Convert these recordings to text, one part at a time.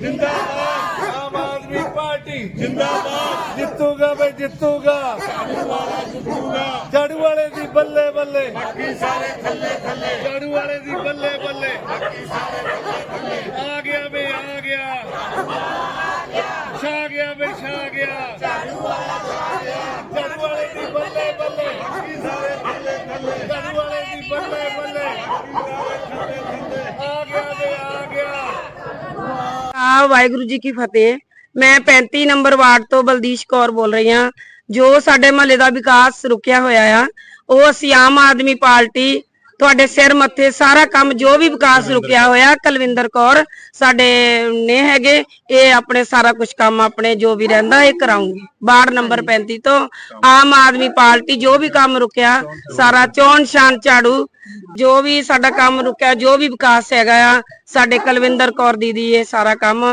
ਜਿੰਦਾਬਾਦ ਆਮ ਆਦਮੀ ਪਾਰਟੀ ਜਿੰਦਾਬਾਦ। ਜਿੱਤੂਗਾ ਬਈ ਜਿੱਤੂਗਾ। ਜਿੱਤੂਗਾ ਝਾੜੂ ਵਾਲੇ ਦੀ ਬੱਲੇ ਬੱਲੇ। ਬਾਕੀ ਸਾਰੇ ਥੱਲੇ ਥੱਲੇ। ਝਾੜੂ ਵਾਲੇ ਦੀ ਬੱਲੇ ਬੱਲੇ। ਬਾਕੀ ਸਾਰੇ ਥੱਲੇ ਥੱਲੇ। ਆ ਗਿਆ ਬਈ ਆ ਗਿਆ। ਛਾ ਗਿਆ ਬਈ ਛਾ ਗਿਆ। ਝਾੜੂ ਵਾਲਾ ਛਾ ਗਿਆ ਝਾੜੂ ਵਾਲੇ ਦੀ ਬੱਲੇ ਬੱਲੇ। ਵਾਹਿਗੁਰੂ ਜੀ ਕੀ ਫਤਿਹ। ਮੈਂ 35 ਨੰਬਰ ਵਾਰਡ ਤੋਂ ਬਲਦੀਸ਼ ਕੌਰ ਬੋਲ ਰਹੀ ਹਾਂ, ਜੋ ਸਾਡੇ ਮਹੱਲੇ ਦਾ ਵਿਕਾਸ ਰੁਕਿਆ ਹੋਇਆ ਆ। ਉਹ ਅਸੀਂ ਆਮ ਆਦਮੀ ਪਾਰਟੀ ਤੁਹਾਡੇ ਸਿਰ ਮੱਥੇ ਸਾਰਾ ਕੰਮ ਜੋ ਵੀ ਵਿਕਾਸ ਰੁਕਿਆ ਹੋਇਆ ਕੁਲਵਿੰਦਰ ਕੌਰ ਸਾਡੇ ਨੇ ਹੈਗੇ ਇਹ ਆਪਣੇ ਸਾਰਾ ਕੁਝ ਕੰਮ ਆਪਣੇ ਜੋ ਵੀ ਰਹਿੰਦਾ ਇਹ ਕਰਾਉਂਗੀ। ਵਾਰਡ ਨੰਬਰ 35 ਤੋਂ ਆਮ ਆਦਮੀ ਪਾਰਟੀ ਜੋ ਵੀ ਕੰਮ ਰੁਕਿਆ ਸਾਰਾ ਚੋਣ ਸ਼ਾਨ ਝਾੜੂ ਜੋ ਵੀ ਸਾਡਾ ਕੰਮ ਰੁਕਿਆ ਜੋ ਵੀ ਵਿਕਾਸ ਹੈਗਾ ਆ ਸਾਡੇ ਕੁਲਵਿੰਦਰ ਕੌਰ ਦੀਦੀ ਇਹ ਸਾਰਾ ਕੰਮ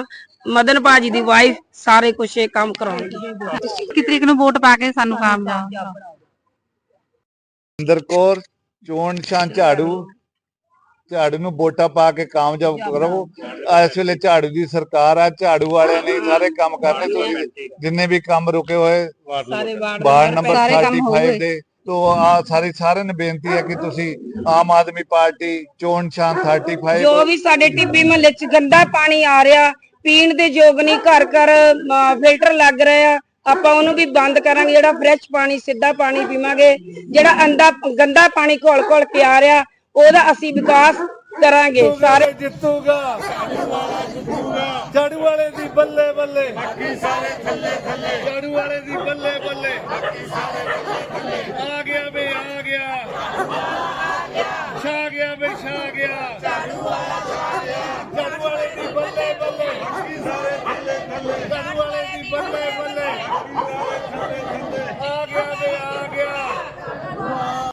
ਮਦਨ ਭਾਜੀ ਦੀ ਵਾਈਫ ਸਾਰੇ ਕੁਝ ਇਹ ਕੰਮ ਕਰਾਉਣਗੇ। ਕਿ ਤਰੀਕ ਨੂੰ ਵੋਟ ਪਾ ਕੇ ਸਾਨੂੰ ਕਾਮਯਾਬ ਇੰਦਰ ਕੌਰ ਚੋਣ ਨਿਸ਼ਾਨ ਝਾੜੂ ਝਾੜੂ ਨੂੰ ਵੋਟਾਂ ਪਾ ਕੇ ਕਾਮਯਾਬ ਕਰੋ। ਆ ਇਸ ਵੇਲੇ ਝਾੜੂ ਦੀ ਸਰਕਾਰ ਆ ਝਾੜੂ ਵਾਲਿਆਂ ਨੇ ਸਾਰੇ ਕੰਮ ਕਰਨੇ ਤੁਸੀਂ ਜਿੰਨੇ ਵੀ ਕੰਮ ਰੁਕੇ ਹੋਏ ਵਾਰਡ ਨੰਬਰ ਸਾਰੇ ਕੰਮ ਹੋ 35 ਗਏ। ਦੇ। ਤੋਂ ਆ ਸਾਰੀ ਸਾਰਿਆਂ ਨੂੰ ਬੇਨਤੀ ਹੈ ਕਿ ਤੁਸੀਂ ਆਮ ਆਦਮੀ ਪਾਰਟੀ ਚੋਣ ਨਿਸ਼ਾਨ 35 ਜੋ ਵੀ ਸਾਡੇ ਟਿੱਬੀ ਮਹੱਲੇ 'ਚ ਗੰਦਾ ਪਾਣੀ ਆ ਰਿਹਾ ਪੀਣ ਦੇ ਯੋਗ ਨਹੀਂ ਘਰ ਘਰ ਫਿਲਟਰ ਲੱਗ ਰਿਹਾ ਆਪਾਂ ਉਹਨੂੰ ਵੀ ਬੰਦ ਕਰਾਂਗੇ ਜਿਹੜਾ ਫਰੈਸ਼ ਪਾਣੀ ਸਿੱਧਾ ਪਾਣੀ ਪੀਵਾਂਗੇ ਜਿਹੜਾ ਅੰਦਾ ਗੰਦਾ ਪਾਣੀ ਘੋਲ ਘੋਲ ਕੇ ਆ ਰਿਹਾ ਉਹਦਾ ਅਸੀਂ ਵਿਕਾਸ ਕਰਾਂਗੇ। ਸਾਰੇ ਜਿੱਤੂਗਾ। ਝਾੜੂ ਵਾਲੇ ਦੀ ਬੱਲੇ ਬੱਲੇ। ਬਾਕੀ ਸਾਰੇ ਥੱਲੇ ਥੱਲੇ ਝਾੜੂ ਵਾਲੇ ਦੀ ਬੱਲੇ ਬੱਲੇ। ਆ ਗਿਆ ਵੇ ਆ ਗਿਆ। ਛਾ ਗਿਆ ਵੇ ਛਾ ਗਿਆ। ਝਾੜੂ ਵਾਲੇ ਦੀ ਬੱਲੇ ਬੱਲੇ। Oh,